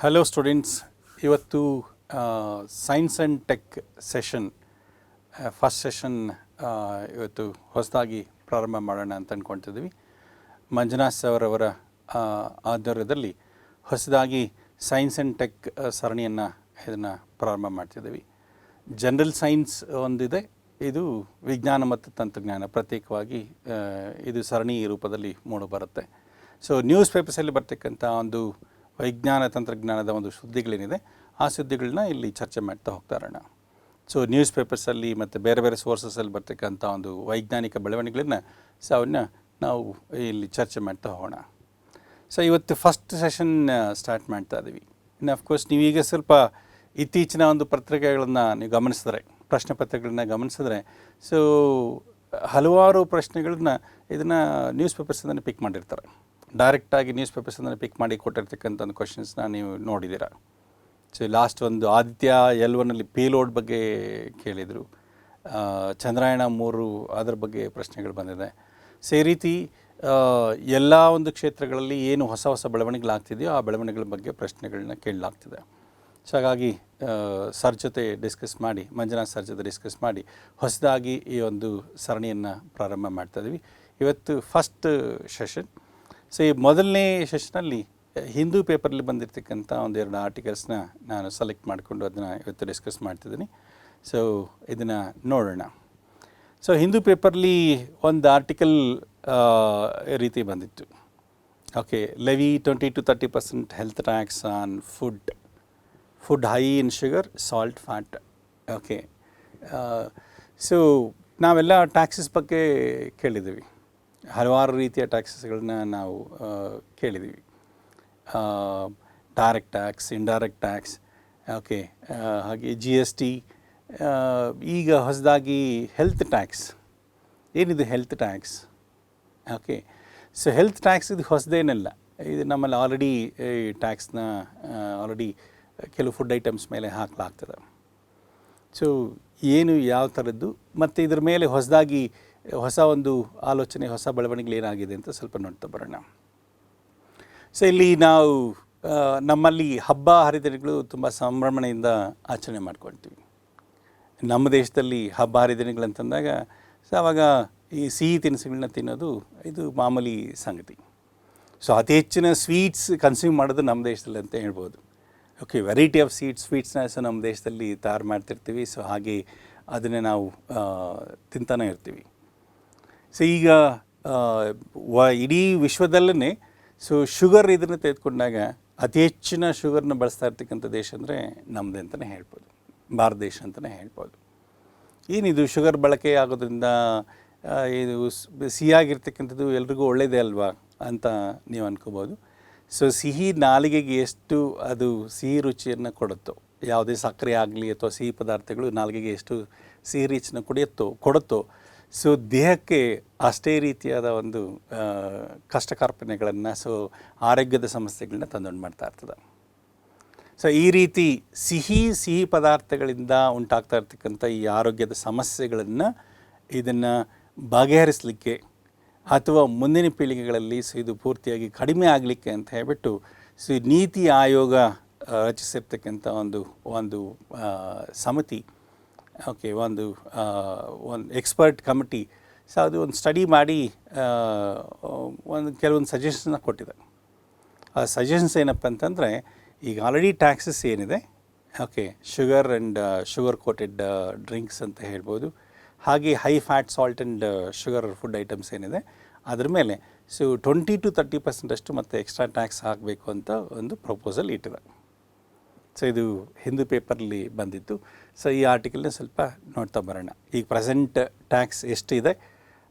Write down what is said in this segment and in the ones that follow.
Hello students ಇವತ್ತು science and tech session first session ಇವತ್ತು ಹೊಸದಾಗಿ ಪ್ರಾರಂಭ ಮಾಡೋಣ ಅಂತ ಅಂದ್ಕೊಳ್ತಿದ್ವಿ ಮಂಜುನಾಥ್ ಸರ್ ಅವರ ಹೊಸದಾಗಿ ಸೈನ್ಸ್ ಆ್ಯಂಡ್ ಟೆಕ್ ಸರಣಿಯನ್ನು ಇದನ್ನು ಪ್ರಾರಂಭ ಮಾಡ್ತಿದ್ದೀವಿ. ಜನರಲ್ ಸೈನ್ಸ್ ಒಂದಿದೆ. ಇದು ವಿಜ್ಞಾನ ಮತ್ತು ತಂತ್ರಜ್ಞಾನ. ಪ್ರತ್ಯೇಕವಾಗಿ ಇದು ಸರಣಿ ರೂಪದಲ್ಲಿ ಮೂಡಿಬರುತ್ತೆ. ಸೊ ನ್ಯೂಸ್ ಪೇಪರ್ಸಲ್ಲಿ ಬರ್ತಕ್ಕಂಥ ಒಂದು ವಿಜ್ಞಾನ ತಂತ್ರಜ್ಞಾನದ ಒಂದು ಸುದ್ದಿಗಳೇನಿದೆ, ಆ ಸುದ್ದಿಗಳನ್ನ ಇಲ್ಲಿ ಚರ್ಚೆ ಮಾಡ್ತಾ ಹೋಗ್ತಾ ಇರೋಣ. ಸೊ ನ್ಯೂಸ್ ಪೇಪರ್ಸಲ್ಲಿ ಮತ್ತು ಬೇರೆ ಬೇರೆ ಸೋರ್ಸಸಲ್ಲಿ ಬರ್ತಕ್ಕಂಥ ಒಂದು ವೈಜ್ಞಾನಿಕ ಬೆಳವಣಿಗೆಗಳನ್ನ ಸೊ ಅವನ್ನ ನಾವು ಇಲ್ಲಿ ಚರ್ಚೆ ಮಾಡ್ತಾ ಹೋಗೋಣ. ಸೊ ಇವತ್ತು ಫಸ್ಟ್ ಸೆಷನ್ ಸ್ಟಾರ್ಟ್ ಮಾಡ್ತಾ ಇದ್ದೀವಿ ಇನ್ನು ಅಫ್ಕೋರ್ಸ್ ನೀವೀಗ ಸ್ವಲ್ಪ ಇತ್ತೀಚಿನ ಒಂದು ಪತ್ರಿಕೆಗಳನ್ನು ನೀವು ಗಮನಿಸಿದ್ರೆ, ಪ್ರಶ್ನೆ ಪತ್ರಿಕೆಗಳನ್ನ ಗಮನಿಸಿದ್ರೆ ಸೊ ಹಲವಾರು ಪ್ರಶ್ನೆಗಳನ್ನ ಇದನ್ನು ನ್ಯೂಸ್ ಪೇಪರ್ಸಿಂದಲೇ ಪಿಕ್ ಮಾಡಿರ್ತಾರೆ. ಡೈರೆಕ್ಟಾಗಿ ನ್ಯೂಸ್ ಪೇಪರ್ಸಿಂದ ಪಿಕ್ ಮಾಡಿ ಕೊಟ್ಟಿರ್ತಕ್ಕಂಥ ಒಂದು ಕ್ವಶನ್ಸ್ನ ನೀವು ನೋಡಿದ್ದೀರ? ಸೊ ಲಾಸ್ಟ್ ಒಂದು ಆದಿತ್ಯ ಎಲ್ ಒನ್ನಲ್ಲಿ ಪೇಲೋಡ್ ಬಗ್ಗೆ ಕೇಳಿದರು. ಚಂದ್ರಾಯಣ ಮೂರು ಅದರ ಬಗ್ಗೆ ಪ್ರಶ್ನೆಗಳು ಬಂದಿದೆ. ಸೊ ಈ ರೀತಿ ಎಲ್ಲ ಒಂದು ಕ್ಷೇತ್ರಗಳಲ್ಲಿ ಏನು ಹೊಸ ಹೊಸ ಬೆಳವಣಿಗೆಗಳಾಗ್ತಿದೆಯೋ ಆ ಬೆಳವಣಿಗೆಗಳ ಬಗ್ಗೆ ಪ್ರಶ್ನೆಗಳನ್ನ ಕೇಳಲಾಗ್ತಿದೆ. ಸೊ ಹಾಗಾಗಿ ಸರ್ ಜೊತೆ ಡಿಸ್ಕಸ್ ಮಾಡಿ, ಮಂಜುನಾಥ್ ಸರ್ ಜೊತೆ ಡಿಸ್ಕಸ್ ಮಾಡಿ, ಹೊಸದಾಗಿ ಈ ಒಂದು ಸರಣಿಯನ್ನು ಪ್ರಾರಂಭ ಮಾಡ್ತಾ ಇವತ್ತು ಫಸ್ಟ್ ಸೆಷನ್ ಸೊ ಈ ಮೊದಲನೇ ಸೆಷನಲ್ಲಿ ಹಿಂದೂ ಪೇಪರಲ್ಲಿ ಬಂದಿರತಕ್ಕಂಥ ಒಂದೆರಡು ಆರ್ಟಿಕಲ್ಸ್ನ ನಾನು ಸೆಲೆಕ್ಟ್ ಮಾಡಿಕೊಂಡು ಅದನ್ನು ಇವತ್ತು ಡಿಸ್ಕಸ್ ಮಾಡ್ತಿದ್ದೀನಿ. ಸೊ ಇದನ್ನು ನೋಡೋಣ. ಸೊ ಹಿಂದೂ ಪೇಪರ್ಲಿ ಒಂದು ಆರ್ಟಿಕಲ್ ರೀತಿ ಬಂದಿತ್ತು. Okay levy twenty to thirty percent health tax on food. Food high in sugar, salt, fat. Okay so ನಾವೆಲ್ಲ ಟ್ಯಾಕ್ಸಸ್ ಬಗ್ಗೆ ಕೇಳಿದ್ದೀವಿ. ಹಲವಾರು ರೀತಿಯ ಟ್ಯಾಕ್ಸಸ್ಗಳನ್ನ ನಾವು ಕೇಳಿದ್ದೀವಿ direct tax, indirect tax, okay ಹಾಗೆ ಜಿ ಎಸ್ ಟಿ ಈಗ ಹೊಸದಾಗಿ ಹೆಲ್ತ್ ಟ್ಯಾಕ್ಸ್. ಏನಿದು health tax? Okay, so health tax ಇದು ಹೊಸದೇನಲ್ಲ. ಇದು ನಮ್ಮಲ್ಲಿ ಆಲ್ರೆಡಿ ಟ್ಯಾಕ್ಸ್ನ ಆಲ್ರೆಡಿ ಕೆಲವು ಫುಡ್ ಐಟಮ್ಸ್ ಮೇಲೆ ಹಾಕಲಾಗ್ತದೆ. ಸೊ ಏನು ಯಾವ ಥರದ್ದು, ಮತ್ತು ಇದ್ರ ಮೇಲೆ ಹೊಸದಾಗಿ ಹೊಸ ಒಂದು ಆಲೋಚನೆ, ಹೊಸ ಬೆಳವಣಿಗೆ ಏನಾಗಿದೆ ಅಂತ ಸ್ವಲ್ಪ ನೋಡ್ತಾ ಬರೋಣ. ಸೊ ಇಲ್ಲಿ ನಾವು ನಮ್ಮಲ್ಲಿ ಹಬ್ಬ ಹರಿದಿನಗಳು ತುಂಬ ಸಂಭ್ರಮಣೆಯಿಂದ ಆಚರಣೆ ಮಾಡ್ಕೊಳ್ತೀವಿ ನಮ್ಮ ದೇಶದಲ್ಲಿ ಹಬ್ಬ ಹರಿದಿನಗಳಂತಂದಾಗ ಸೊ ಆವಾಗ ಈ ಸಿಹಿ ತಿನಿಸುಗಳನ್ನ ತಿನ್ನೋದು ಇದು ಮಾಮೂಲಿ ಸಂಗತಿ. ಸೊ, ಅತಿ ಹೆಚ್ಚಿನ ಸ್ವೀಟ್ಸ್ ಕನ್ಸ್ಯೂಮ್ ಮಾಡೋದು ನಮ್ಮ ದೇಶದಲ್ಲಿ ಅಂತ ಹೇಳ್ಬೋದು. ಓಕೆ ವೆರೈಟಿ ಆಫ್ ಸ್ವೀಟ್ಸ್ ಸ್ವೀಟ್ಸ್ನ ಸೊ ನಮ್ಮ ದೇಶದಲ್ಲಿ ತಯಾರು ಮಾಡ್ತಿರ್ತೀವಿ. ಸೊ ಹಾಗೆ ಅದನ್ನೇ ನಾವು ತಿಂತಾನೆ ಇರ್ತೀವಿ. ಸೊ ಈಗ ವ, ಇಡೀ ವಿಶ್ವದಲ್ಲೇ ಸೊ ಶುಗರ್ ಇದನ್ನು ತೆಗೆದುಕೊಂಡಾಗ ಅತಿ ಹೆಚ್ಚಿನ ಶುಗರ್ನ ಬಳಸ್ತಾ ಇರ್ತಕ್ಕಂಥ ದೇಶ ಅಂದರೆ ನಮ್ಮದೇ ಅಂತಲೇ ಹೇಳ್ಬೋದು. ಭಾರತ ದೇಶ ಅಂತಲೇ ಹೇಳ್ಬೋದು. ಏನಿದು ಶುಗರ್ ಬಳಕೆ ಆಗೋದ್ರಿಂದ ಇದು ಸಿಹಿಯಾಗಿರ್ತಕ್ಕಂಥದ್ದು ಎಲ್ರಿಗೂ ಒಳ್ಳೆಯದೇ ಅಲ್ವಾ ಅಂತ ನೀವು ಅನ್ಕೋಬೋದು. ಸೊ ಸಿಹಿ ನಾಲಿಗೆಗೆ ಎಷ್ಟು ಅದು ಸಿಹಿ ರುಚಿಯನ್ನು ಕೊಡುತ್ತೋ, ಯಾವುದೇ ಸಕ್ಕರೆ ಆಗಲಿ ಅಥವಾ ಸಿಹಿ ಪದಾರ್ಥಗಳು ನಾಲಿಗೆಗೆ ಎಷ್ಟು ಸಿಹಿ ರುಚಿನ ಕುಡಿಯುತ್ತೋ, ಕೊಡುತ್ತೋ ಸೊ ದೇಹಕ್ಕೆ ಅಷ್ಟೇ ರೀತಿಯಾದ ಒಂದು ಕಷ್ಟಕಾರ್ಪಣೆಗಳನ್ನು ಸೊ ಆರೋಗ್ಯದ ಸಮಸ್ಯೆಗಳನ್ನ ತಂದೊಂಡು ಮಾಡ್ತಾ ಇರ್ತದೆ. ಸೊ ಈ ರೀತಿ ಸಿಹಿ ಸಿಹಿ ಪದಾರ್ಥಗಳಿಂದ ಉಂಟಾಗ್ತಾ ಇರ್ತಕ್ಕಂಥ ಈ ಆರೋಗ್ಯದ ಸಮಸ್ಯೆಗಳನ್ನು ಇದನ್ನು ಬಗೆಹರಿಸಲಿಕ್ಕೆ ಅಥವಾ ಮುಂದಿನ ಪೀಳಿಗೆಗಳಲ್ಲಿ ಸೊ ಇದು ಪೂರ್ತಿಯಾಗಿ ಕಡಿಮೆ ಆಗಲಿಕ್ಕೆ ಅಂತ ಹೇಳ್ಬಿಟ್ಟು, ಸೊ ನೀತಿ ಆಯೋಗ ರಚಿಸಿರ್ತಕ್ಕಂಥ ಒಂದು ಒಂದು ಸಮಿತಿ ಓಕೆ, ಒಂದು ಒಂದು ಎಕ್ಸ್ಪರ್ಟ್ ಕಮಿಟಿ, ಸೊ ಅದು ಒಂದು ಸ್ಟಡಿ ಮಾಡಿ ಒಂದು ಕೆಲವೊಂದು ಸಜೆಷನ್ನ ಕೊಟ್ಟಿದೆ. ಆ ಸಜೆಷನ್ಸ್ ಏನಪ್ಪ ಅಂತಂದರೆ, ಈಗ ಆಲ್ರೆಡಿ ಟ್ಯಾಕ್ಸಸ್ ಏನಿದೆ, okay sugar and sugar coated drinks ಅಂತ ಹೇಳ್ಬೋದು, ಹಾಗೆ high fat salt and sugar food items ಏನಿದೆ, ಅದ್ರ ಮೇಲೆ ಸೊ ಟ್ವೆಂಟಿ ಟು ತರ್ಟಿ ಪರ್ಸೆಂಟಷ್ಟು ಮತ್ತು ಎಕ್ಸ್ಟ್ರಾ ಟ್ಯಾಕ್ಸ್ ಹಾಕಬೇಕು ಅಂತ ಒಂದು ಪ್ರಪೋಸಲ್ ಇಟ್ಟಿದೆ. ಸೊ ಇದು ಹಿಂದೂ ಪೇಪರಲ್ಲಿ ಬಂದಿತ್ತು ಸೊ ಈ ಆರ್ಟಿಕಲ್ನ ಸ್ವಲ್ಪ ನೋಡ್ತಾ ಬರೋಣ. ಈಗ ಪ್ರೆಸೆಂಟ್ ಟ್ಯಾಕ್ಸ್ ಎಷ್ಟಿದೆ?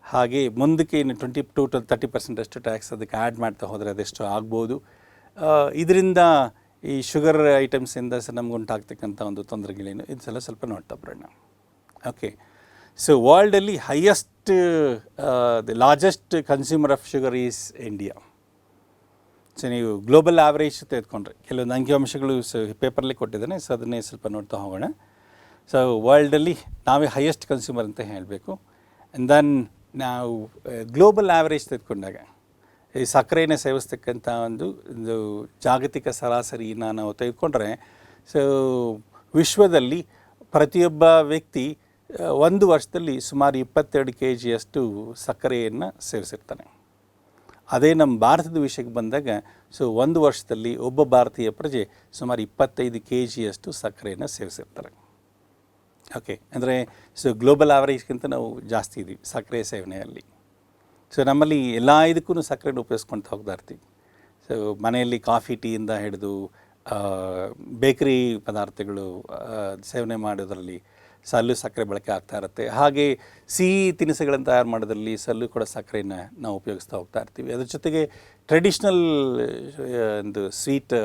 ಹಾಗೆ ಮುಂದಕ್ಕೆ ಇನ್ನು twenty to to thirty percent ಅಷ್ಟು ಟ್ಯಾಕ್ಸ್ ಅದಕ್ಕೆ ಆ್ಯಡ್ ಮಾಡ್ತಾ ಹೋದರೆ ಅದೆಷ್ಟು ಆಗ್ಬೋದು? ಇದರಿಂದ ಈ ಶುಗರ್ ಐಟಮ್ಸಿಂದ ನಮ್ಗೆ ಉಂಟಾಗ್ತಕ್ಕಂಥ ಒಂದು ತೊಂದರೆಗಳೇನು? ಇದೆಲ್ಲ ಸ್ವಲ್ಪ ನೋಡ್ತಾ ಬರೋಣ. Okay. So ವರ್ಲ್ಡಲ್ಲಿ highest the largest consumer of sugar is India. So ನೀವು ಗ್ಲೋಬಲ್ ಆವ್ರೇಜ್ ತೆಗೆದುಕೊಂಡ್ರೆ. ಕೆಲವೊಂದು ಅಂಕಿಅಂಶಗಳು ಸ ಪೇಪರಲ್ಲಿ ಕೊಟ್ಟಿದ್ದಾನೆ ಸೊ ಅದನ್ನೇ ಸ್ವಲ್ಪ ನೋಡ್ತಾ ಹೋಗೋಣ. ಸೊ ವರ್ಲ್ಡಲ್ಲಿ ನಾವೇ ಹೈಯೆಸ್ಟ್ ಕನ್ಸ್ಯೂಮರ್ ಅಂತ ಹೇಳಬೇಕು. ಆ್ಯಂಡ್ ದೆನ್ ನಾವು ಗ್ಲೋಬಲ್ ಆವರೇಜ್ ತೆಗೆದುಕೊಂಡಾಗ, ಈ ಸಕ್ಕರೆಯನ್ನು ಸೇವಿಸ್ತಕ್ಕಂಥ ಒಂದು ಒಂದು ಜಾಗತಿಕ ಸರಾಸರಿನ ನಾವು ತೆಗೆದುಕೊಂಡ್ರೆ ಸೊ ವಿಶ್ವದಲ್ಲಿ ಪ್ರತಿಯೊಬ್ಬ ವ್ಯಕ್ತಿ ಒಂದು ವರ್ಷದಲ್ಲಿ ಸುಮಾರು ಇಪ್ಪತ್ತೆರಡು ಕೆ ಜಿಯಷ್ಟು ಸಕ್ಕರೆಯನ್ನು ಸೇವಿಸಿರ್ತಾನೆ. ಅದೇ ನಮ್ಮ ಭಾರತದ ವಿಷಯಕ್ಕೆ ಬಂದಾಗ ಸೊ ಒಂದು ವರ್ಷದಲ್ಲಿ ಒಬ್ಬ ಭಾರತೀಯ ಪ್ರಜೆ ಸುಮಾರು ಇಪ್ಪತ್ತೈದು ಕೆ ಜಿಯಷ್ಟು ಸಕ್ಕರೆಯನ್ನು ಸೇವಿಸಿರ್ತಾರೆ. ಓಕೆ ಅಂದರೆ ಸೊ ಗ್ಲೋಬಲ್ ಆವರೇಜ್ಗಿಂತ ನಾವು ಜಾಸ್ತಿ ಇದ್ದೀವಿ ಸಕ್ಕರೆ ಸೇವನೆಯಲ್ಲಿ. ಸೊ ನಮ್ಮಲ್ಲಿ ಎಲ್ಲ ಇದಕ್ಕೂ ಸಕ್ಕರೆನ ಉಪಯೋಗಿಸ್ಕೊಳ್ತಾ ಹೋಗ್ತಾ ಇರ್ತೀವಿ. ಸೊ ಮನೆಯಲ್ಲಿ ಕಾಫಿ ಟೀಯಿಂದ ಹಿಡಿದು ಬೇಕರಿ ಪದಾರ್ಥಗಳು ಸೇವನೆ ಮಾಡೋದರಲ್ಲಿ ಸಲ್ಲು ಸಕ್ಕರೆ ಬಳಕೆ ಆಗ್ತಾ ಇರುತ್ತೆ. ಹಾಗೆ ಸಿಹಿ ತಿನಿಸುಗಳನ್ನು ತಯಾರು ಮಾಡೋದ್ರಲ್ಲಿ ಸಲ್ಲು ಕೂಡ ಸಕ್ಕರೆನ ನಾವು ಉಪಯೋಗಿಸ್ತಾ ಹೋಗ್ತಾ ಇರ್ತೀವಿ. ಅದ್ರ ಜೊತೆಗೆ ಟ್ರೆಡಿಷ್ನಲ್ ಒಂದು ಸ್ವೀಟ್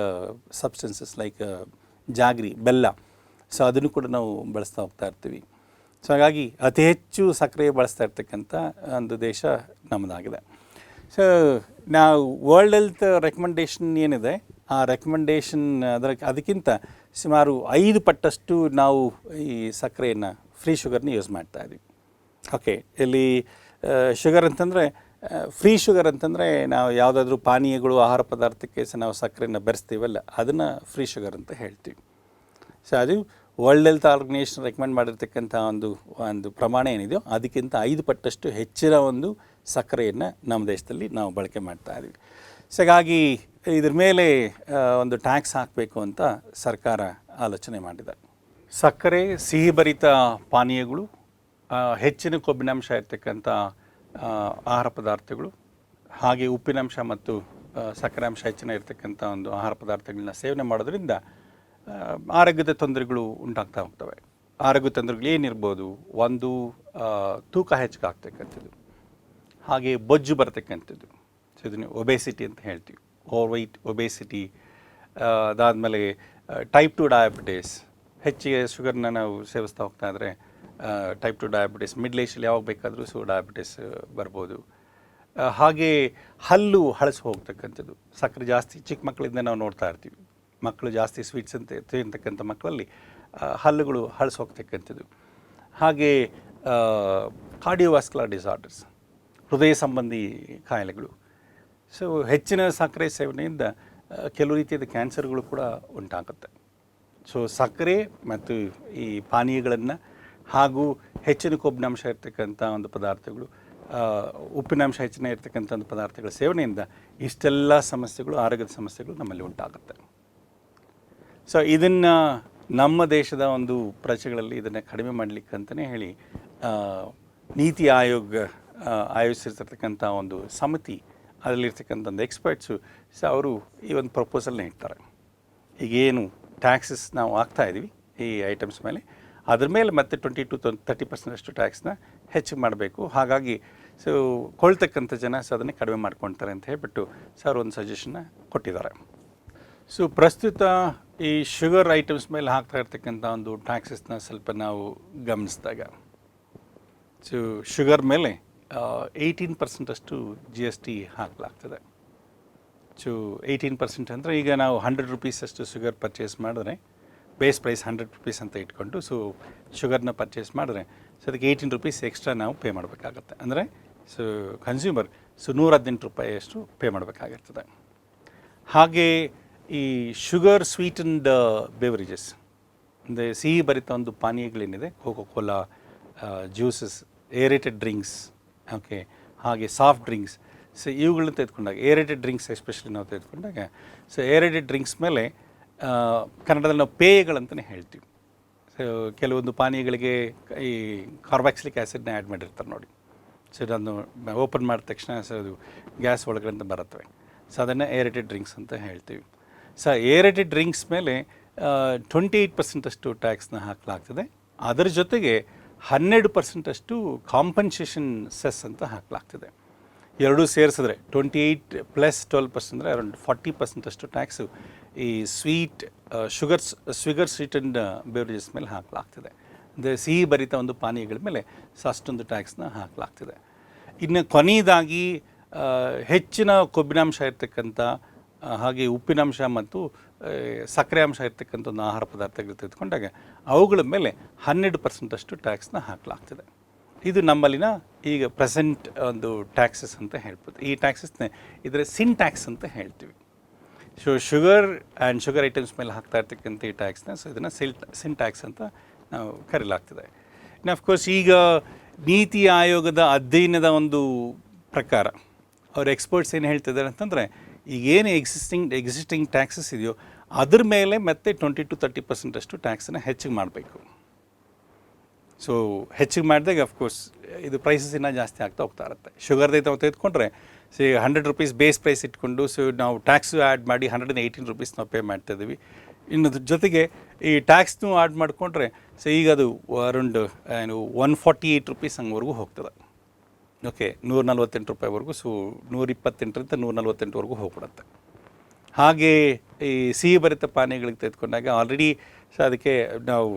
ಸಬ್ಸ್ಟೆನ್ಸಸ್ ಲೈಕ್ ಜಾಗ್ರಿ, ಬೆಲ್ಲ. ಸೊ ಅದನ್ನು ಕೂಡ ನಾವು ಬಳಸ್ತಾ ಹೋಗ್ತಾ ಇರ್ತೀವಿ. ಸೊ ಹಾಗಾಗಿ ಅತಿ ಹೆಚ್ಚು ಸಕ್ಕರೆ ಬಳಸ್ತಾ ಇರ್ತಕ್ಕಂಥ ಒಂದು ದೇಶ ನಮ್ಮದಾಗಿದೆ. ಸೊ ನಾವು ವರ್ಲ್ಡ್ ಹೆಲ್ತ್ ರೆಕಮೆಂಡೇಷನ್ ಏನಿದೆ? ಆ ರೆಕಮೆಂಡೇಷನ್ ಅದರ ಅದಕ್ಕಿಂತ ಸುಮಾರು ಐದು ಪಟ್ಟಷ್ಟು ನಾವು ಈ ಸಕ್ಕರೆಯನ್ನು ಫ್ರೀ ಶುಗರ್ನ ಯೂಸ್ ಮಾಡ್ತಾ ಇದ್ದೀವಿ. ಓಕೆ ಇಲ್ಲಿ ಶುಗರ್ ಅಂತಂದರೆ ಫ್ರೀ ಶುಗರ್ ಅಂತಂದರೆ ನಾವು ಯಾವುದಾದ್ರೂ ಪಾನೀಯಗಳು, ಆಹಾರ ಪದಾರ್ಥಕ್ಕೆ ಸಹ ನಾವು ಸಕ್ಕರೆಯನ್ನು ಬೆರೆಸ್ತೀವಲ್ಲ, ಅದನ್ನು ಫ್ರೀ ಶುಗರ್ ಅಂತ ಹೇಳ್ತೀವಿ. ಸೊ ಅದು ವರ್ಲ್ಡ್ ಹೆಲ್ತ್ ಆರ್ಗನೈಸೇಷನ್ ರೆಕಮೆಂಡ್ ಮಾಡಿರ್ತಕ್ಕಂಥ ಒಂದು ಒಂದು ಪ್ರಮಾಣ ಏನಿದೆಯೋ, ಅದಕ್ಕಿಂತ ಐದು ಪಟ್ಟಷ್ಟು ಹೆಚ್ಚಿನ ಒಂದು ಸಕ್ಕರೆಯನ್ನು ನಮ್ಮ ದೇಶದಲ್ಲಿ ನಾವು ಬಳಕೆ ಮಾಡ್ತಾ ಇದ್ದೀವಿ. ಸೊ ಹಾಗಾಗಿ ಇದ್ರ ಮೇಲೆ ಒಂದು ಟ್ಯಾಕ್ಸ್ ಹಾಕಬೇಕು ಅಂತ ಸರ್ಕಾರ ಆಲೋಚನೆ ಮಾಡಿದೆ. ಸಕ್ಕರೆ, ಸಿಹಿಭರಿತ ಪಾನೀಯಗಳು ಹೆಚ್ಚಿನ ಕೊಬ್ಬಿನಾಂಶ ಇರ್ತಕ್ಕಂಥ ಆಹಾರ ಪದಾರ್ಥಗಳು, ಹಾಗೆ ಉಪ್ಪಿನಾಂಶ ಮತ್ತು ಸಕ್ಕರೆ ಅಂಶ ಹೆಚ್ಚಿನ ಇರತಕ್ಕಂಥ ಒಂದು ಆಹಾರ ಪದಾರ್ಥಗಳನ್ನ ಸೇವನೆ ಮಾಡೋದ್ರಿಂದ ಆರೋಗ್ಯದ ತೊಂದರೆಗಳು ಉಂಟಾಗ್ತಾ ಹೋಗ್ತವೆ. ಆರೋಗ್ಯ ತೊಂದರೆಗಳು ಏನಿರ್ಬೋದು, ಒಂದು ತೂಕ ಹೆಚ್ಚಿಗೆ ಆಗ್ತಕ್ಕಂಥದ್ದು ಹಾಗೆ ಬೊಜ್ಜು ಬರ್ತಕ್ಕಂಥದ್ದು. ಸೊ ಇದನ್ನು ಒಬೆಸಿಟಿ ಅಂತ ಹೇಳ್ತೀವಿ. ಓವರ್ ವೈಟ್ ಒಬೇಸಿಟಿ ಅದಾದಮೇಲೆ ಟೈಪ್ ಟು ಡಯಾಬಿಟಿಸ್ ಹೆಚ್ಚಿಗೆ ಶುಗರ್ನ ನಾವು ಸೇವಿಸ್ತಾ ಹೋಗ್ತಾ ಇದ್ದರೆ ಟೈಪ್ ಟು ಡಯಾಬಿಟಿಸ್ ಮಿಡ್ಲ್ ಏಜಲ್ಲಿ ಯಾವಾಗ ಬೇಕಾದರೂ ಸೊ ಡಯಾಬಿಟಿಸ್ ಬರ್ಬೋದು. ಹಾಗೆ ಹಲ್ಲು ಹಳಸು ಹೋಗ್ತಕ್ಕಂಥದ್ದು. ಸಕ್ಕರೆ ಜಾಸ್ತಿ, ಚಿಕ್ಕ ಮಕ್ಕಳಿಂದ ನಾವು ನೋಡ್ತಾ ಇರ್ತೀವಿ. ಮಕ್ಕಳು ಜಾಸ್ತಿ ಸ್ವೀಟ್ಸ್ ಅಂತ ತಿಂತಕ್ಕಂಥ ಮಕ್ಕಳಲ್ಲಿ ಹಲ್ಲುಗಳು ಹಳಸು ಹೋಗ್ತಕ್ಕಂಥದ್ದು. ಹಾಗೆ ಕಾರ್ಡಿಯೋವಾಸ್ಕುಲರ್ ಡಿಸಾರ್ಡರ್ಸ್ ಹೃದಯ ಸಂಬಂಧಿ ಕಾಯಿಲೆಗಳು. ಸೊ ಹೆಚ್ಚಿನ ಸಕ್ಕರೆ ಸೇವನೆಯಿಂದ ಕೆಲವು ರೀತಿಯಾದ ಕ್ಯಾನ್ಸರ್ಗಳು ಕೂಡ ಉಂಟಾಗುತ್ತೆ. ಸೊ ಸಕ್ಕರೆ ಮತ್ತು ಈ ಪಾನೀಯಗಳನ್ನು ಹಾಗೂ ಹೆಚ್ಚಿನ ಕೊಬ್ಬಿನಾಂಶ ಇರ್ತಕ್ಕಂಥ ಒಂದು ಪದಾರ್ಥಗಳು ಉಪ್ಪಿನಾಂಶ ಹೆಚ್ಚಿನ ಇರ್ತಕ್ಕಂಥ ಒಂದು ಪದಾರ್ಥಗಳ ಸೇವನೆಯಿಂದ ಇಷ್ಟೆಲ್ಲ ಸಮಸ್ಯೆಗಳು, ಆರೋಗ್ಯದ ಸಮಸ್ಯೆಗಳು ನಮ್ಮಲ್ಲಿ ಉಂಟಾಗುತ್ತೆ. ಸೊ ಇದನ್ನು ನಮ್ಮ ದೇಶದ ಒಂದು ಪ್ರಜೆಗಳಲ್ಲಿ ಇದನ್ನು ಕಡಿಮೆ ಮಾಡಲಿಕ್ಕೆ ಅಂತಲೇ ಹೇಳಿ ನೀತಿ ಆಯೋಗ ಆಯೋಜಿಸಿರ್ತಕ್ಕಂಥ ಒಂದು ಸಮಿತಿ ಅದರಲ್ಲಿರ್ತಕ್ಕಂಥ ಒಂದು ಎಕ್ಸ್ಪರ್ಟ್ಸು ಸೊ ಅವರು ಈ ಒಂದು ಪ್ರಪೋಸಲ್ನ ಇಡ್ತಾರೆ ಈಗೇನು ಟ್ಯಾಕ್ಸಸ್ ನಾವು ಹಾಕ್ತಾ ಇದ್ದೀವಿ ಈ ಐಟಮ್ಸ್ ಮೇಲೆ, ಅದ್ರ ಮೇಲೆ ಮತ್ತೆ ಟ್ವೆಂಟಿ ಟು ತರ್ಟಿ ಪರ್ಸೆಂಟಷ್ಟು ಟ್ಯಾಕ್ಸ್ನ ಹೆಚ್ಚು ಮಾಡಬೇಕು. ಹಾಗಾಗಿ ಸೊ ಕೊಳ್ತಕ್ಕಂಥ ಜನ ಸೊ ಅದನ್ನೇ ಕಡಿಮೆ ಮಾಡ್ಕೊಳ್ತಾರೆ ಅಂತ ಹೇಳ್ಬಿಟ್ಟು ಸರ್ ಒಂದು ಸಜೆಷನ್ನ ಕೊಟ್ಟಿದ್ದಾರೆ. ಸೊ ಪ್ರಸ್ತುತ ಈ ಶುಗರ್ ಐಟಮ್ಸ್ ಮೇಲೆ ಹಾಕ್ತಾ ಇರ್ತಕ್ಕಂಥ ಒಂದು ಟ್ಯಾಕ್ಸಸ್ನ ಸ್ವಲ್ಪ ನಾವು ಗಮನಿಸಿದಾಗ, ಸೊ ಶುಗರ್ ಮೇಲೆ ಏಯ್ಟೀನ್ ಪರ್ಸೆಂಟಷ್ಟು ಜಿ ಎಸ್ ಟಿ ಹಾಕಲಾಗ್ತದೆ. ಸೊ ಏಯ್ಟೀನ್ ಪರ್ಸೆಂಟ್ ಅಂದರೆ ಈಗ ನಾವು ಹಂಡ್ರೆಡ್ ರುಪೀಸಷ್ಟು ಶುಗರ್ ಪರ್ಚೇಸ್ ಮಾಡಿದ್ರೆ ಬೇಸ್ ಪ್ರೈಸ್ ಹಂಡ್ರೆಡ್ ರುಪೀಸ್ ಅಂತ ಇಟ್ಕೊಂಡು ಸೊ ಶುಗರ್ನ ಪರ್ಚೇಸ್ ಮಾಡಿದ್ರೆ ಸೊ ಅದಕ್ಕೆ ಏಯ್ಟೀನ್ ರುಪೀಸ್ ಎಕ್ಸ್ಟ್ರಾ ನಾವು ಪೇ ಮಾಡಬೇಕಾಗತ್ತೆ. ಅಂದರೆ ಸೊ ಕನ್ಸ್ಯೂಮರ್ ಸೊ ನೂರ ಹದಿನೆಂಟು ರೂಪಾಯಿಯಷ್ಟು ಪೇ ಮಾಡಬೇಕಾಗಿರ್ತದೆ. ಹಾಗೆ ಈ ಶುಗರ್ ಸ್ವೀಟನ್ಡ್ ಬೇವರೇಜಸ್ ಅಂದರೆ ಸಿಹಿ ಭರಿತ ಒಂದು ಪಾನೀಯಗಳೇನಿದೆ Coca Cola juices aerated drinks okay, ಹಾಗೆ ಸಾಫ್ಟ್ ಡ್ರಿಂಕ್ಸ್ ಸೊ ಇವುಗಳನ್ನ ತೆಗೆದುಕೊಂಡಾಗ ಏರೇಟೆಡ್ ಡ್ರಿಂಕ್ಸ್ ಎಸ್ಪೆಷಲಿ ನಾವು ತೆಗೆದುಕೊಂಡಾಗ ಸೊ ಏರೇಟೆಡ್ ಡ್ರಿಂಕ್ಸ್ ಮೇಲೆ ಕನ್ನಡದಲ್ಲಿ ನಾವು ಪೇಯಗಳಂತಲೇ ಹೇಳ್ತೀವಿ. ಸೊ ಕೆಲವೊಂದು ಪಾನೀಯಗಳಿಗೆ ಈ ಕಾರ್ಬಾಕ್ಸಿಲಿಕ್ ಆ್ಯಸಿಡ್ನ ಆ್ಯಡ್ ಮಾಡಿರ್ತಾರೆ ನೋಡಿ. ಸೊ ಇದನ್ನು ಓಪನ್ ಮಾಡಿದ ತಕ್ಷಣ ಸೊ ಅದು ಗ್ಯಾಸ್ ಒಳಗಡೆ ಬರುತ್ತವೆ. ಸೊ ಅದನ್ನು ಏರೇಟೆಡ್ ಡ್ರಿಂಕ್ಸ್ ಅಂತ ಹೇಳ್ತೀವಿ. ಸೊ ಏರೇಟೆಡ್ ಡ್ರಿಂಕ್ಸ್ ಮೇಲೆ ಟ್ವೆಂಟಿ ಏಯ್ಟ್ ಪರ್ಸೆಂಟಷ್ಟು ಟ್ಯಾಕ್ಸ್ನ ಹಾಕಲಾಗ್ತದೆ. ಅದರ ಜೊತೆಗೆ ಹನ್ನೆರಡು ಪರ್ಸೆಂಟಷ್ಟು ಕಾಂಪನ್ಸೇಷನ್ ಸೆಸ್ ಅಂತ ಹಾಕಲಾಗ್ತದೆ. ಎರಡೂ ಸೇರಿಸಿದ್ರೆ twenty eight plus twelve percent ಅಂದರೆ ಅರೌಂಡ್ ಫಾರ್ಟಿ ಪರ್ಸೆಂಟಷ್ಟು ಟ್ಯಾಕ್ಸು ಈ sweet sugars sugar sweetened beverages ಮೇಲೆ ಹಾಕಲಾಗ್ತದೆ. ಅಂದರೆ ಸಿಹಿ ಭರಿತ ಒಂದು ಪಾನೀಯಗಳ ಮೇಲೆ ಅಷ್ಟೊಂದು ಟ್ಯಾಕ್ಸ್ನ ಹಾಕಲಾಗ್ತದೆ. ಇನ್ನು ಕೊನೆಯದಾಗಿ ಹೆಚ್ಚಿನ ಕೊಬ್ಬಿನಾಂಶ ಇರ್ತಕ್ಕಂಥ ಹಾಗೆ ಉಪ್ಪಿನಾಂಶ ಮತ್ತು ಸಕ್ಕರೆ ಅಂಶ ಇರ್ತಕ್ಕಂಥ ಒಂದು ಆಹಾರ ಪದಾರ್ಥಗಳು ತೆಗೆದುಕೊಂಡಾಗ ಅವುಗಳ ಮೇಲೆ ಹನ್ನೆರಡು ಪರ್ಸೆಂಟಷ್ಟು ಟ್ಯಾಕ್ಸ್ನ ಹಾಕಲಾಗ್ತದೆ. ಇದು ನಮ್ಮಲ್ಲಿನ ಈಗ ಪ್ರೆಸೆಂಟ್ ಒಂದು ಟ್ಯಾಕ್ಸಸ್ ಅಂತ ಹೇಳ್ಬೋದು. ಈ ಟ್ಯಾಕ್ಸಸ್ನೇ ಇದರ ಸಿನ್ ಟ್ಯಾಕ್ಸ್ ಅಂತ ಹೇಳ್ತೀವಿ. So sugar and sugar items ಮೇಲೆ ಹಾಕ್ತಾ ಇರ್ತಕ್ಕಂಥ ಈ ಟ್ಯಾಕ್ಸ್ನ ಸೊ ಇದನ್ನು ಸಿಲ್ ಸಿನ್ ಟ್ಯಾಕ್ಸ್ ಅಂತ ನಾವು ಕರೀಲಾಗ್ತದೆ. ಇನ್ನು ಅಫ್ಕೋರ್ಸ್ ಈಗ ನೀತಿ ಆಯೋಗದ ಅಧ್ಯಯನದ ಒಂದು ಪ್ರಕಾರ, ಅವ್ರ ಎಕ್ಸ್ಪರ್ಟ್ಸ್ ಏನು ಹೇಳ್ತಿದ್ದಾರೆ ಅಂತಂದರೆ ಈಗ ಏನು ಎಕ್ಸಿಸ್ಟಿಂಗ್ ಎಕ್ಸಿಸ್ಟಿಂಗ್ ಟ್ಯಾಕ್ಸಸ್ ಇದೆಯೋ ಅದ್ರ ಮೇಲೆ ಮತ್ತೆ ಟ್ವೆಂಟಿ ಟು ತರ್ಟಿ ಪರ್ಸೆಂಟಷ್ಟು ಟ್ಯಾಕ್ಸನ್ನು ಹೆಚ್ಚಿಗೆ ಮಾಡಬೇಕು. ಸೊ ಹೆಚ್ಚಿಗೆ ಮಾಡಿದಾಗ ಅಫ್ಕೋರ್ಸ್ ಇದು ಪ್ರೈಸಸ್ ಇನ್ನೂ ಜಾಸ್ತಿ ಆಗ್ತಾ ಹೋಗ್ತಾ ಇರುತ್ತೆ. ಶುಗರ್ದು ನಾವು ತೆಗೆದುಕೊಂಡ್ರೆ ಸಿ ಹಂಡ್ರೆಡ್ ರುಪೀಸ್ ಬೇಸ್ ಪ್ರೈಸ್ ಇಟ್ಕೊಂಡು ಸೊ ನಾವು ಟ್ಯಾಕ್ಸು ಆ್ಯಡ್ ಮಾಡಿ ಹಂಡ್ರೆಡ್ ಆ್ಯಂಡ್ ಏಯ್ಟೀನ್ ರುಪೀಸ್ ನಾವು ಪೇ ಮಾಡ್ತಾ ಇದ್ದೀವಿ. ಇನ್ನು ಅದ್ರ ಜೊತೆಗೆ ಈ ಟ್ಯಾಕ್ಸ್ನೂ ಆ್ಯಡ್ ಮಾಡಿಕೊಂಡ್ರೆ ಸೊ ಈಗ ಅದು ಅರೌಂಡ್, ಏನು ಒನ್ ಫಾರ್ಟಿ ಏಯ್ಟ್ ರುಪೀಸ್ ಹಂಗವರೆಗೂ ಹೋಗ್ತದೆ. ಓಕೆ, ನೂರ ನಲ್ವತ್ತೆಂಟು ರೂಪಾಯಿವರೆಗೂ, ಸೊ ನೂರ ಇಪ್ಪತ್ತೆಂಟರಿಂದ ನೂರ ನಲ್ವತ್ತೆಂಟುವರೆಗೂ ಹೋಗ್ಬಿಡುತ್ತೆ. ಹಾಗೆ ಈ ಸಿಹಿ ಭರಿತ ಪಾನೀಯಗಳಿಗೆ ತೆಗೆದುಕೊಂಡಾಗ ಆಲ್ರೆಡಿ ಸೊ ಅದಕ್ಕೆ ನಾವು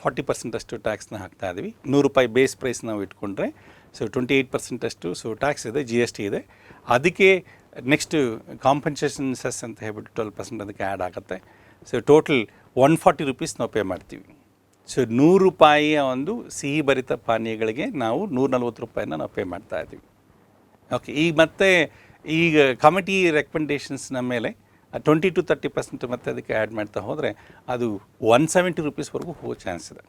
ಫಾರ್ಟಿ ಪರ್ಸೆಂಟಷ್ಟು ಟ್ಯಾಕ್ಸ್ನ ಹಾಕ್ತಾ ಇದ್ದೀವಿ ನೂರು ರೂಪಾಯಿ ಬೇಸ್ ಪ್ರೈಸ್ ನಾವು ಇಟ್ಕೊಂಡ್ರೆ ಸೊ ಟ್ವೆಂಟಿ ಏಯ್ಟ್ ಪರ್ಸೆಂಟಷ್ಟು ಸೊ ಟ್ಯಾಕ್ಸ್ ಇದೆ ಜಿ ಎಸ್ ಟಿ ಇದೆ. ಅದಕ್ಕೆ ನೆಕ್ಸ್ಟ್ ಕಾಂಪನ್ಸೇಷನ್ ಸೆಸ್ ಅಂತ ಹೇಳ್ಬಿಟ್ಟು ಟ್ವೆಲ್ ಪರ್ಸೆಂಟ್ ಅದಕ್ಕೆ ಆ್ಯಡ್ ಆಗುತ್ತೆ. So total one forty rupees ನಾವು ಪೇ ಮಾಡ್ತೀವಿ. ಸೊ ನೂರು ರೂಪಾಯಿಯ ಒಂದು ಸಿಹಿ ಭರಿತ ಪಾನೀಯಗಳಿಗೆ ನಾವು ನೂರ ನಲ್ವತ್ತು ರೂಪಾಯಿನ ನಾವು ಪೇ ಮಾಡ್ತಾ ಇದ್ದೀವಿ. ಓಕೆ ಈಗ ಮತ್ತೆ ಈಗ ಕಮಿಟಿ ರೆಕಮೆಂಡೇಷನ್ಸ್ನ ಮೇಲೆ ಟ್ವೆಂಟಿ ಟು ತರ್ಟಿ ಪರ್ಸೆಂಟ್ ಮತ್ತೆ ಅದಕ್ಕೆ ಆ್ಯಡ್ ಮಾಡ್ತಾ ಹೋದರೆ ಅದು ಒನ್ ಸೆವೆಂಟಿ ರುಪೀಸ್ವರೆಗೂ ಹೋಗೋ ಚಾನ್ಸ್ ಇದೆ.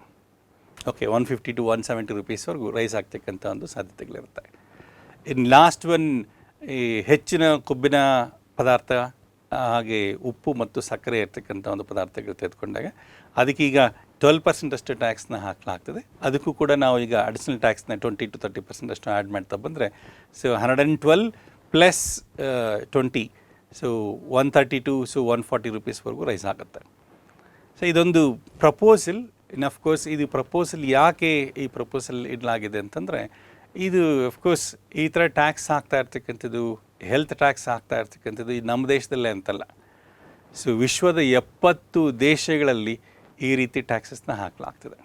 Okay one fifty to one seventy ರುಪೀಸ್ವರೆಗೂ rise ಆಗ್ತಕ್ಕಂಥ ಒಂದು ಸಾಧ್ಯತೆಗಳಿರುತ್ತೆ. ಇನ್ ಲಾಸ್ಟ್ ಒನ್ ಈ ಹೆಚ್ಚಿನ ಕೊಬ್ಬಿನ ಪದಾರ್ಥ ಹಾಗೆ ಉಪ್ಪು ಮತ್ತು ಸಕ್ಕರೆ ಇರ್ತಕ್ಕಂಥ ಒಂದು ಪದಾರ್ಥಗಳು ತೆಗೆದುಕೊಂಡಾಗ ಅದಕ್ಕೀಗ ಟ್ವೆಲ್ ಪರ್ಸೆಂಟ್ ಅಷ್ಟು ಟ್ಯಾಕ್ಸ್ನ ಹಾಕಲಾಗ್ತದೆ ಅದಕ್ಕೂ ಕೂಡ ನಾವು ಈಗ ಅಡಿಷನಲ್ ಟ್ಯಾಕ್ಸ್ನ ಟ್ವೆಂಟಿ ಟು ತರ್ಟಿ ಪರ್ಸೆಂಟ್ ಅಷ್ಟು ಆ್ಯಡ್ ಮಾಡ್ತಾ ಬಂದರೆ so hundred and twelve plus twenty so one thirty two so one forty ರುಪೀಸ್ವರೆಗೂ rise ಆಗುತ್ತೆ. ಸೊ ಇದೊಂದು ಪ್ರಪೋಸಲ್ ಇನ್ ಅಫ್ಕೋರ್ಸ್ ಇದು ಪ್ರಪೋಸಲ್ ಯಾಕೆ ಈ ಪ್ರಪೋಸಲ್ ಇಡಲಾಗಿದೆ ಅಂತಂದರೆ, ಇದು ಅಫ್ಕೋರ್ಸ್ ಈ ಥರ ಟ್ಯಾಕ್ಸ್ ಹಾಕ್ತಾ ಇರ್ತಕ್ಕಂಥದ್ದು ಹೆಲ್ತ್ ಟ್ಯಾಕ್ಸ್ ಹಾಕ್ತಾ ಇರ್ತಕ್ಕಂಥದ್ದು ಇದು ನಮ್ಮ ದೇಶದಲ್ಲೇ ಅಂತಲ್ಲ. ಸೊ ವಿಶ್ವದ ಎಪ್ಪತ್ತು ದೇಶಗಳಲ್ಲಿ ಈ ರೀತಿ ಟ್ಯಾಕ್ಸಸ್ನ ಹಾಕಲಾಗ್ತದೆ.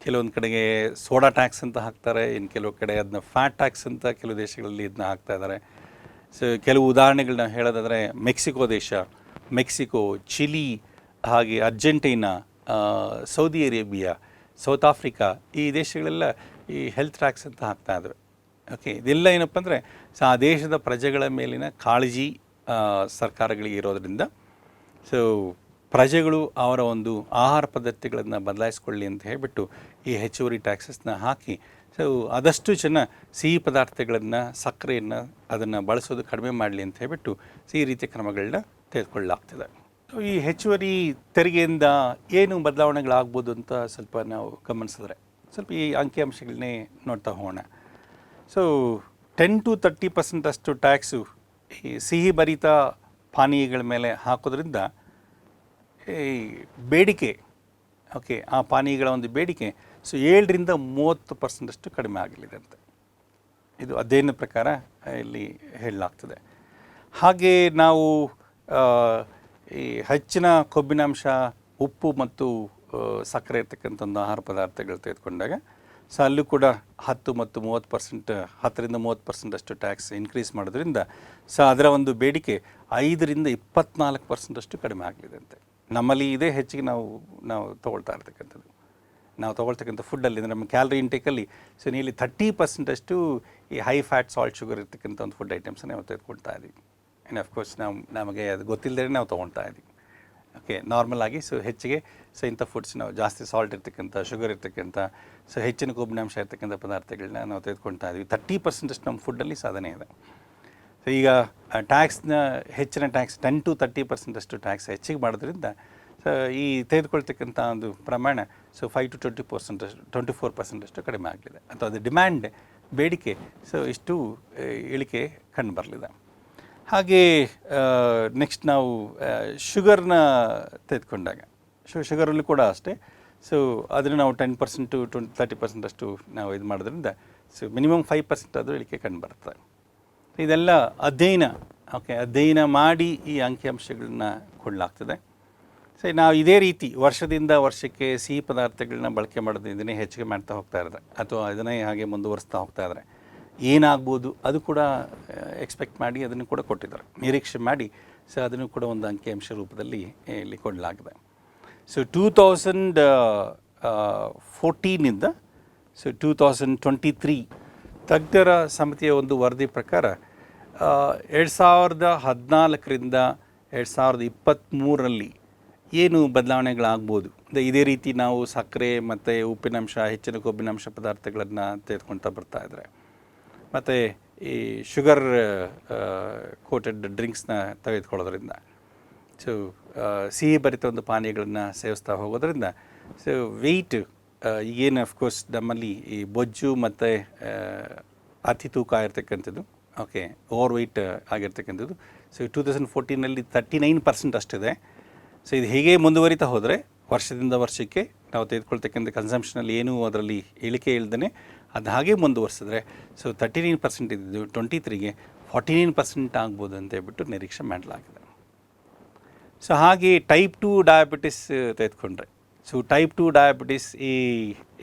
ಕೆಲವೊಂದು ಕಡೆಗೆ ಸೋಡಾ ಟ್ಯಾಕ್ಸ್ ಅಂತ ಹಾಕ್ತಾರೆ ಇನ್ನು ಕೆಲವು ಕಡೆ ಅದನ್ನ ಫ್ಯಾಟ್ ಟ್ಯಾಕ್ಸ್ ಅಂತ ಕೆಲವು ದೇಶಗಳಲ್ಲಿ ಇದನ್ನ ಹಾಕ್ತಾ ಇದ್ದಾರೆ ಸೊ ಕೆಲವು ಉದಾಹರಣೆಗಳನ್ನ ಹೇಳೋದಾದರೆ ಮೆಕ್ಸಿಕೋ ದೇಶ, ಮೆಕ್ಸಿಕೋ, ಚಿಲಿ, ಹಾಗೆ Argentina Saudi Arabia, South Africa, ಈ ದೇಶಗಳೆಲ್ಲ ಈ ಹೆಲ್ತ್ ಟ್ಯಾಕ್ಸ್ ಅಂತ ಹಾಕ್ತಾ ಇದ್ದಾರೆ ಓಕೆ ಇದೆಲ್ಲ ಏನಪ್ಪ ಅಂದರೆ, ಸೊ ಆ ದೇಶದ ಪ್ರಜೆಗಳ ಮೇಲಿನ ಕಾಳಜಿ ಸರ್ಕಾರಗಳಿಗೆ ಇರೋದರಿಂದ. ಸೊ ಪ್ರಜೆಗಳು ಅವರ ಒಂದು ಆಹಾರ ಪದ್ಧತಿಗಳನ್ನು ಬದಲಾಯಿಸ್ಕೊಳ್ಳಿ ಅಂತ ಹೇಳಿಬಿಟ್ಟು ಈ ಹೆಚ್ಚುವರಿ ಟ್ಯಾಕ್ಸಸ್ನ ಹಾಕಿ ಸೊ ಆದಷ್ಟು ಜನ ಸಿಹಿ ಪದಾರ್ಥಗಳನ್ನು, ಸಕ್ಕರೆಯನ್ನು ಅದನ್ನು ಬಳಸೋದು ಕಡಿಮೆ ಮಾಡಲಿ ಅಂತ ಹೇಳಿಬಿಟ್ಟು ಈ ರೀತಿಯ ಕ್ರಮಗಳನ್ನ ತೆಗೆದುಕೊಳ್ಳಲಾಗ್ತದೆ. ಸೊ ಈ ಹೆಚ್ಚುವರಿ ತೆರಿಗೆಯಿಂದ ಏನು ಬದಲಾವಣೆಗಳಾಗ್ಬೋದು ಅಂತ ಸ್ವಲ್ಪ ನಾವು ಗಮನಿಸಿದ್ರೆ, ಸ್ವಲ್ಪ ಈ ಅಂಕಿಅಂಶಗಳನ್ನೇ ನೋಡ್ತಾ ಹೋಗೋಣ. So ten to thirty percent ಅಷ್ಟು ಟ್ಯಾಕ್ಸು ಈ ಸಿಹಿ ಭರಿತ ಪಾನೀಯಗಳ ಮೇಲೆ ಹಾಕೋದ್ರಿಂದ ಈ ಬೇಡಿಕೆ. ಓಕೆ, ಆ ಪಾನೀಯಗಳ ಒಂದು ಬೇಡಿಕೆ. ಸೊ, ಏಳರಿಂದ ಮೂವತ್ತು ಪರ್ಸೆಂಟಷ್ಟು ಕಡಿಮೆ ಆಗಲಿದೆ ಅಂತ. ಇದು ಅಧ್ಯಯನ ಪ್ರಕಾರ ಇಲ್ಲಿ ಹೇಳಲಾಗ್ತದೆ. ಹಾಗೆ ನಾವು ಈ ಹೆಚ್ಚಿನ ಕೊಬ್ಬಿನಾಂಶ ಉಪ್ಪು ಮತ್ತು ಸಕ್ಕರೆ ಇರ್ತಕ್ಕಂಥ ಒಂದು ಆಹಾರ ಪದಾರ್ಥಗಳು ತೆಗೆದುಕೊಂಡಾಗ, ಸೊ, ಅಲ್ಲೂ ಕೂಡ ಹತ್ತು ಮತ್ತು ಮೂವತ್ತು ಪರ್ಸೆಂಟ್, ಹತ್ತರಿಂದ ಮೂವತ್ತು ಪರ್ಸೆಂಟಷ್ಟು ಟ್ಯಾಕ್ಸ್ ಇನ್ಕ್ರೀಸ್ ಮಾಡೋದ್ರಿಂದ, ಸೊ, ಅದರ ಒಂದು ಬೇಡಿಕೆ ಐದರಿಂದ ಇಪ್ಪತ್ನಾಲ್ಕು ಪರ್ಸೆಂಟಷ್ಟು ಕಡಿಮೆ ಆಗಲಿದೆ ಅಂತೆ. ನಮ್ಮಲ್ಲಿ ಇದೇ ಹೆಚ್ಚಿಗೆ ನಾವು ನಾವು ತೊಗೊಳ್ತಾ ಇರ್ತಕ್ಕಂಥದ್ದು. ನಾವು ತೊಗೊಳ್ತಕ್ಕಂಥ ಫುಡ್ಡಲ್ಲಿ ಅಂದರೆ ನಮ್ಮ ಕ್ಯಾಲರಿ ಇಂಟೇಕಲ್ಲಿ ಸೊ ನೀಲಿ ಥರ್ಟಿ ಪರ್ಸೆಂಟಷ್ಟು ಈ ಹೈ ಫ್ಯಾಟ್ ಸಾಲ್ಟ್ ಶುಗರ್ ಇರ್ತಕ್ಕಂಥ ಒಂದು ಫುಡ್ ಐಟಮ್ಸನ್ನ ನಾವು ತೆಗೆದುಕೊಳ್ತಾ ಇದ್ದೀವಿ. ಆ್ಯಂಡ್ ಅಫ್ಕೋರ್ಸ್ ನಾವು, ನಮಗೆ ಅದು ಗೊತ್ತಿಲ್ಲದೇ ನಾವು ತೊಗೊಳ್ತಾ ಇದ್ದೀವಿ. ಓಕೆ ನಾರ್ಮಲ್ ಆಗಿ ಸೊ ಹೆಚ್ಚಿಗೆ ಸೊ ಇಂಥ ಫುಡ್ಸ್ ನಾವು, ಜಾಸ್ತಿ ಸಾಲ್ಟ್ ಇರ್ತಕ್ಕಂಥ ಶುಗರ್ ಇರ್ತಕ್ಕಂಥ ಸೊ ಹೆಚ್ಚಿನ ಕೊಬ್ಬಿನಾಂಶ ಇರ್ತಕ್ಕಂಥ ಪದಾರ್ಥಗಳನ್ನ ನಾವು ತೆಗೆದುಕೊಳ್ತಾ ಇದ್ದೀವಿ. ತರ್ಟಿ ಪರ್ಸೆಂಟಷ್ಟು ನಮ್ಮ ಫುಡ್ಡಲ್ಲಿ ಸಾಧನೆ ಇದೆ. ಈಗ ಟ್ಯಾಕ್ಸ್ನ ಹೆಚ್ಚಿನ ಟ್ಯಾಕ್ಸ್ ಟೆನ್ ಟು ತರ್ಟಿ ಪರ್ಸೆಂಟಷ್ಟು ಟ್ಯಾಕ್ಸ್ ಹೆಚ್ಚಿಗೆ ಮಾಡೋದ್ರಿಂದ ಸೊ ಈ ತೆಗೆದುಕೊಳ್ತಕ್ಕಂಥ ಒಂದು ಪ್ರಮಾಣ so five to twenty percent twenty four ಪರ್ಸೆಂಟಷ್ಟು ಕಡಿಮೆ ಆಗಲಿದೆ. ಅಥವಾ ಅದು ಡಿಮ್ಯಾಂಡ್ ಬೇಡಿಕೆ ಸೊ ಇಷ್ಟು ಇಳಿಕೆ ಕಂಡು ಬರಲಿದೆ. ಹಾಗೆ ನೆಕ್ಸ್ಟ್ ನಾವು ಶುಗರ್ನ ತೆಗೆದುಕೊಂಡಾಗ ಶು ಶುಗರಲ್ಲೂ ಕೂಡ ಅಷ್ಟೇ ಸೊ ಅದನ್ನು ನಾವು ten percent twenty thirty percent ಅಷ್ಟು ನಾವು ಇದು ಮಾಡೋದ್ರಿಂದ ಸೊ ಮಿನಿಮಮ್ ಫೈವ್ ಪರ್ಸೆಂಟ್ ಆದರೂ ಇಳಿಕೆ ಕಂಡು ಬರ್ತದೆ ಇದೆಲ್ಲ ಅಧ್ಯಯನ ಓಕೆ ಅಧ್ಯಯನ ಮಾಡಿ ಈ ಅಂಕಿಅಂಶಗಳನ್ನ ಕೊಡಲಾಗ್ತದೆ. ಸೊ ನಾವು ಇದೇ ರೀತಿ ವರ್ಷದಿಂದ ವರ್ಷಕ್ಕೆ ಸಿಹಿ ಪದಾರ್ಥಗಳನ್ನ ಬಳಕೆ ಮಾಡೋದ್ರಿಂದನೇ ಹೆಚ್ಚಿಗೆ ಮಾಡ್ತಾ ಹೋಗ್ತಾ ಇದ್ದಾರೆ ಅಥವಾ ಅದನ್ನೇ ಹಾಗೆ ಮುಂದುವರಿಸ್ತಾ ಹೋಗ್ತಾ ಇದ್ದಾರೆ. ಏನಾಗ್ಬೋದು ಅದು ಕೂಡ ಎಕ್ಸ್ಪೆಕ್ಟ್ ಮಾಡಿ ಅದನ್ನು ಕೂಡ ಕೊಟ್ಟಿದ್ದಾರೆ. ನಿರೀಕ್ಷೆ ಮಾಡಿ ಸೊ ಅದನ್ನು ಕೂಡ ಒಂದು ಅಂಕಿಅಂಶ ರೂಪದಲ್ಲಿ ಇಲ್ಲಿ ಕೊಡಲಾಗಿದೆ. So two thousand ಫೋರ್ಟೀನಿಂದ so two thousand twenty three ತಜ್ಞರ ಸಮಿತಿಯ ಒಂದು ವರದಿ ಪ್ರಕಾರ ಎರಡು ಸಾವಿರದ ಹದಿನಾಲ್ಕರಿಂದ ಎರಡು ಸಾವಿರದ ಇಪ್ಪತ್ತ್ಮೂರರಲ್ಲಿ ಏನು ಬದಲಾವಣೆಗಳಾಗ್ಬೋದು? ಇದೇ ರೀತಿ ನಾವು ಸಕ್ಕರೆ ಮತ್ತು ಉಪ್ಪಿನಂಶ, ಹೆಚ್ಚಿನ ಕೊಬ್ಬಿನಾಂಶ ಪದಾರ್ಥಗಳನ್ನು ತೆಗೆದುಕೊಳ್ತಾ ಬರ್ತಾ ಇದ್ದಾರೆ ಮತ್ತು ಈ ಶುಗರ್ ಕೋಟೆಡ್ ಡ್ರಿಂಕ್ಸ್ನ ತೆಗೆದುಕೊಳ್ಳೋದ್ರಿಂದ, ಸೊ ಸಿಹಿ ಭರಿತ ಒಂದು ಪಾನೀಯಗಳನ್ನು ಸೇವಿಸ್ತಾ ಹೋಗೋದ್ರಿಂದ, ಸೊ ವೆಯ್ಟ್ ಈಗೇನು ಅಫ್ಕೋರ್ಸ್ ನಮ್ಮಲ್ಲಿ ಈ ಬೊಜ್ಜು ಮತ್ತು ಅತಿ ತೂಕ ಆಗಿರ್ತಕ್ಕಂಥದ್ದು ಓಕೆ, ಓವರ್ ವೆಯ್ಟ್ ಆಗಿರ್ತಕ್ಕಂಥದ್ದು. ಸೊ ಟೂ ತೌಸಂಡ್ ಫೋರ್ಟೀನಲ್ಲಿ ತರ್ಟಿ ನೈನ್ ಪರ್ಸೆಂಟ್ ಅಷ್ಟಿದೆ. ಸೊ ಇದು ಹೇಗೆ ಮುಂದುವರಿತಾ ಹೋದರೆ, ವರ್ಷದಿಂದ ವರ್ಷಕ್ಕೆ ನಾವು ತೆಗೆದುಕೊಳ್ತಕ್ಕಂಥ ಕನ್ಸಂಪ್ಷನಲ್ಲಿ ಏನೂ ಅದರಲ್ಲಿ ಇಳಿಕೆ ಇಲ್ದೇ ಅದು ಹಾಗೆ ಮುಂದುವರಿಸಿದ್ರೆ ಸೊ ತರ್ಟಿ ನೈನ್ ಪರ್ಸೆಂಟ್ ಇದ್ದಿದ್ದು ಟ್ವೆಂಟಿ ತ್ರೀಗೆ ಫಾರ್ಟಿ ನೈನ್ ಪರ್ಸೆಂಟ್ ಆಗ್ಬೋದು ಅಂತ ಹೇಳ್ಬಿಟ್ಟು ನಿರೀಕ್ಷೆ ಮಾಡಲಾಗಿದೆ. ಸೊ ಹಾಗೆ ಟೈಪ್ ಟು ಡಯಾಬಿಟಿಸ್ ತೆಗೆದುಕೊಂಡ್ರೆ. ಸೊ ಟೈಪ್ ಟು ಡಯಾಬಿಟಿಸ್ ಈ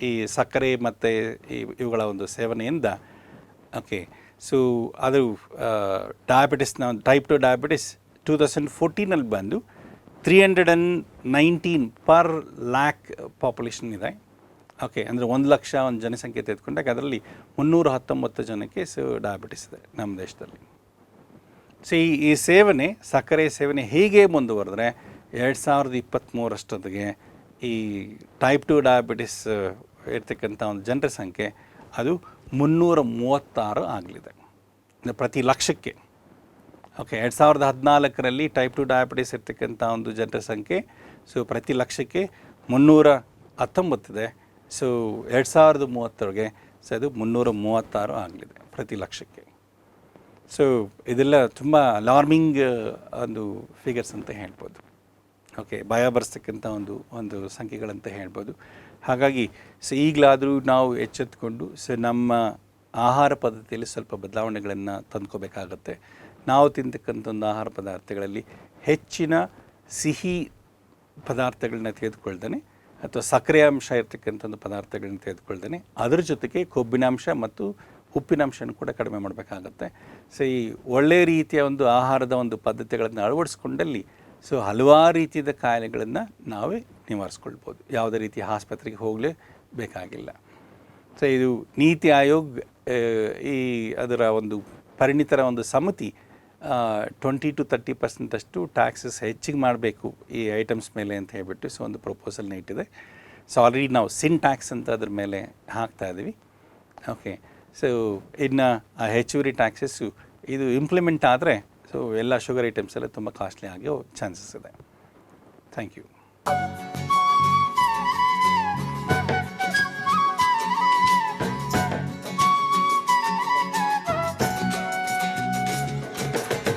ಈ ಸಕ್ಕರೆ ಮತ್ತು ಈ ಇವುಗಳ ಒಂದು ಸೇವನೆಯಿಂದ ಓಕೆ ಸೊ ಅದು ಡಯಾಬಿಟಿಸ್ನ type two diabetes two thousand ಫೋರ್ಟೀನಲ್ಲಿ ಬಂದು three hundred and nineteen per lakh population ಇದೆ. ಓಕೆ ಅಂದರೆ ಒಂದು ಲಕ್ಷ ಒಂದು ಜನಸಂಖ್ಯೆ ತೆಗೆದುಕೊಂಡಾಗ ಅದರಲ್ಲಿ ಮುನ್ನೂರ ಹತ್ತೊಂಬತ್ತು ಜನಕ್ಕೆ ಸೊ ಡಯಾಬಿಟಿಸ್ ಇದೆ ನಮ್ಮ ದೇಶದಲ್ಲಿ. ಸೊ ಈ ಈ ಸೇವನೆ, ಸಕ್ಕರೆ ಸೇವನೆ ಹೀಗೆ ಮುಂದುವರೆದ್ರೆ ಎರಡು ಸಾವಿರದ ಇಪ್ಪತ್ತ್ಮೂರಷ್ಟೊತ್ತಿಗೆ ಈ ಟೈಪ್ ಟು ಡಯಾಬಿಟಿಸ್ ಇರ್ತಕ್ಕಂಥ ಒಂದು ಜನರ ಸಂಖ್ಯೆ ಅದು ಮುನ್ನೂರ ಮೂವತ್ತಾರು ಆಗಲಿದೆ ಪ್ರತಿ ಲಕ್ಷಕ್ಕೆ. ಓಕೆ ಎರಡು ಸಾವಿರದ ಹದಿನಾಲ್ಕರಲ್ಲಿ ಟೈಪ್ ಟು ಡಯಾಬಿಟಿಸ್ ಇರ್ತಕ್ಕಂಥ ಒಂದು ಜನರ ಸಂಖ್ಯೆ ಸೊ ಪ್ರತಿ ಲಕ್ಷಕ್ಕೆ ಮುನ್ನೂರ ಹತ್ತೊಂಬತ್ತಿದೆ. ಸೊ ಎರಡು ಸಾವಿರದ ಮೂವತ್ತರೊಳಗೆ ಸೊ ಅದು ಮುನ್ನೂರ ಮೂವತ್ತಾರು ಆಗಲಿದೆ ಪ್ರತಿ ಲಕ್ಷಕ್ಕೆ. ಸೊ ಇದೆಲ್ಲ ತುಂಬ ಅಲಾರ್ಮಿಂಗ್ ಒಂದು ಫಿಗರ್ಸ್ ಅಂತ ಹೇಳ್ಬೋದು. ಓಕೆ ಭಯ ಬರೆಸ್ತಕ್ಕಂಥ ಒಂದು ಒಂದು ಸಂಖ್ಯೆಗಳಂತ ಹೇಳ್ಬೋದು. ಹಾಗಾಗಿ ಸೊ ಈಗಲಾದರೂ ನಾವು ಎಚ್ಚೆತ್ತುಕೊಂಡು ಸೊ ನಮ್ಮ ಆಹಾರ ಪದ್ಧತಿಯಲ್ಲಿ ಸ್ವಲ್ಪ ಬದಲಾವಣೆಗಳನ್ನು ತಂದ್ಕೋಬೇಕಾಗತ್ತೆ. ನಾವು ತಿಂತಕ್ಕಂಥ ಒಂದು ಆಹಾರ ಪದಾರ್ಥಗಳಲ್ಲಿ ಹೆಚ್ಚಿನ ಸಿಹಿ ಪದಾರ್ಥಗಳನ್ನ ತೆಗೆದುಕೊಳ್ತಾನೆ ಅಥವಾ ಸಕ್ಕರೆ ಅಂಶ ಇರತಕ್ಕಂಥ ಒಂದು ಪದಾರ್ಥಗಳನ್ನ ತೆಗೆದುಕೊಳ್ತಾನೆ. ಅದರ ಜೊತೆಗೆ ಕೊಬ್ಬಿನಾಂಶ ಮತ್ತು ಉಪ್ಪಿನಾಂಶನ ಕೂಡ ಕಡಿಮೆ ಮಾಡಬೇಕಾಗತ್ತೆ. ಸೊ ಈ ಒಳ್ಳೆಯ ರೀತಿಯ ಒಂದು ಆಹಾರದ ಒಂದು ಪದ್ಧತಿಗಳನ್ನು ಅಳವಡಿಸ್ಕೊಂಡಲ್ಲಿ ಸೊ ಹಲವಾರು ರೀತಿಯದ ಕಾಯಿಲೆಗಳನ್ನು ನಾವೇ ನಿವಾರಿಸ್ಕೊಳ್ಬೋದು. ಯಾವುದೇ ರೀತಿಯ ಆಸ್ಪತ್ರೆಗೆ ಹೋಗಲೇ ಬೇಕಾಗಿಲ್ಲ. ಸೊ ಇದು ನೀತಿ ಆಯೋಗ್ ಈ ಅದರ ಒಂದು ಪರಿಣಿತರ ಒಂದು ಸಮಿತಿ ಟ್ವೆಂಟಿ ಟು ತರ್ಟಿ ಪರ್ಸೆಂಟಷ್ಟು ಟ್ಯಾಕ್ಸಸ್ ಹೆಚ್ಚಿಗೆ ಮಾಡಬೇಕು ಈ ಐಟಮ್ಸ್ ಮೇಲೆ ಅಂತ ಹೇಳ್ಬಿಟ್ಟು ಸೊ, ಒಂದು ಪ್ರಪೋಸಲ್ನ ಇಟ್ಟಿದೆ. ಸೊ ಆಲ್ರೆಡಿ ನಾವು ಸಿನ್ ಟ್ಯಾಕ್ಸ್ ಅಂತ ಅದ್ರ ಮೇಲೆ ಹಾಕ್ತಾ ಇದ್ದೀವಿ ಓಕೆ ಸೊ ಇನ್ನು ಆ ಹೆಚ್ಚುವರಿ ಟ್ಯಾಕ್ಸಸ್ಸು ಇದು ಇಂಪ್ಲಿಮೆಂಟ್ ಆದರೆ ಸೊ ಎಲ್ಲ ಶುಗರ್ ಐಟಮ್ಸ್ ಎಲ್ಲ ತುಂಬ ಕಾಸ್ಟ್ಲಿ ಆಗೋ ಚಾನ್ಸಸ್ ಇದೆ. Thank you